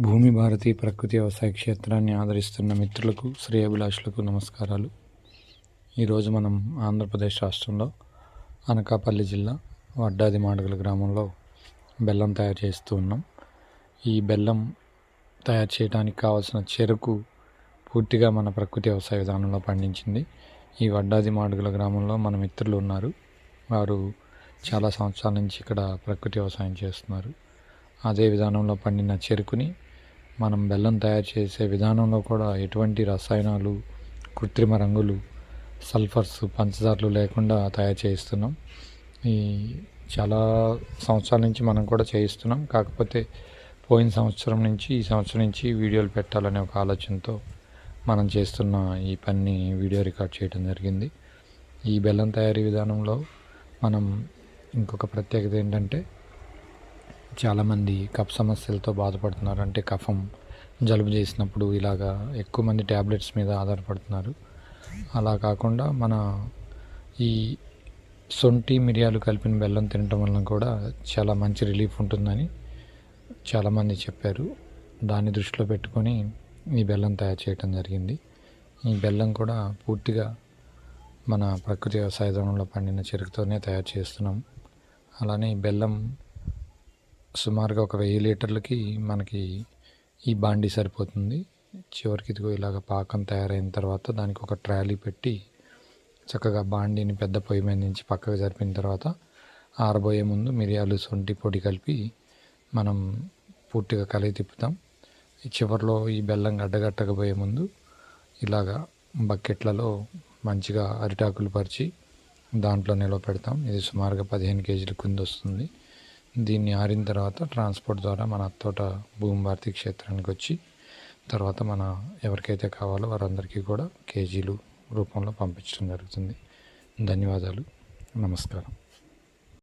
భూమి భారతి ప్రకృతి వ్యవసాయ క్షేత్రాన్ని ఆదరిస్తున్న మిత్రులకు శ్రేయభిలాషులకు నమస్కారాలు. ఈరోజు మనం ఆంధ్రప్రదేశ్ రాష్ట్రంలో అనకాపల్లి జిల్లా వడ్డాది మాడగల గ్రామంలో బెల్లం తయారు చేస్తూ ఉన్నాం. ఈ బెల్లం తయారు చేయడానికి కావాల్సిన చెరుకు పూర్తిగా మన ప్రకృతి వ్యవసాయ విధానంలో పండించింది. ఈ వడ్డాది మాడుగుల గ్రామంలో మన మిత్రులు ఉన్నారు. వారు చాలా సంవత్సరాల నుంచి ఇక్కడ ప్రకృతి వ్యవసాయం చేస్తున్నారు. అదే విధానంలో పండిన చెరుకుని మనం బెల్లం తయారు చేసే విధానంలో కూడా ఎటువంటి రసాయనాలు కృత్రిమ రంగులు సల్ఫర్స్ పంచదారలు లేకుండా తయారు చేయిస్తున్నాం. ఈ చాలా సంవత్సరాల నుంచి మనం కూడా చేయిస్తున్నాం. కాకపోతే పోయిన సంవత్సరం నుంచి ఈ సంవత్సరం నుంచి వీడియోలు పెట్టాలనే ఒక ఆలోచనతో మనం చేస్తున్న ఈ పని వీడియో రికార్డ్ చేయడం జరిగింది. ఈ బెల్లం తయారీ విధానంలో మనం ఇంకొక ప్రత్యేకత ఏంటంటే చాలామంది కఫ్ సమస్యలతో బాధపడుతున్నారు. అంటే కఫం జలుబు చేసినప్పుడు ఇలాగా ఎక్కువ మంది ట్యాబ్లెట్స్ మీద ఆధారపడుతున్నారు. అలా కాకుండా మన ఈ సొంటి మిరియాలు కలిపిన బెల్లం తినటం వలన కూడా చాలా మంచి రిలీఫ్ ఉంటుందని చాలామంది చెప్పారు. దాన్ని దృష్టిలో పెట్టుకొని ఈ బెల్లం తయారు చేయడం జరిగింది. ఈ బెల్లం కూడా పూర్తిగా మన ప్రకృతి వ్యవసాయ పండిన చెరుకుతోనే తయారు చేస్తున్నాం. అలానే ఈ బెల్లం సుమారుగా ఒక వెయ్యి లీటర్లకి మనకి ఈ బాండీ సరిపోతుంది. చివరికి ఇదిగో ఇలాగ పాకం తయారైన తర్వాత దానికి ఒక ట్రాలీ పెట్టి చక్కగా బాండీని పెద్ద పొయ్యి మీద నుంచి పక్కకు జరిపిన తర్వాత ఆరబోయే ముందు మిరియాలు సొంటి పొడి కలిపి మనం పూర్తిగా కలిగి తిప్పుతాం. ఈ చివరిలో ఈ బెల్లం గడ్డగట్టకపోయే ముందు ఇలాగా బకెట్లలో మంచిగా అరిటాకులు పరిచి దాంట్లో నిల్వ పెడతాం. ఇది సుమారుగా పదిహేను కేజీల కింద వస్తుంది. దీన్ని ఆరిన తర్వాత ట్రాన్స్పోర్ట్ ద్వారా మన తోట భూమి భారతి క్షేత్రానికి వచ్చి తర్వాత మన ఎవరికైతే కావాలో వారందరికీ కూడా కేజీలు రూపంలో పంపించడం జరుగుతుంది. ధన్యవాదాలు. నమస్కారం.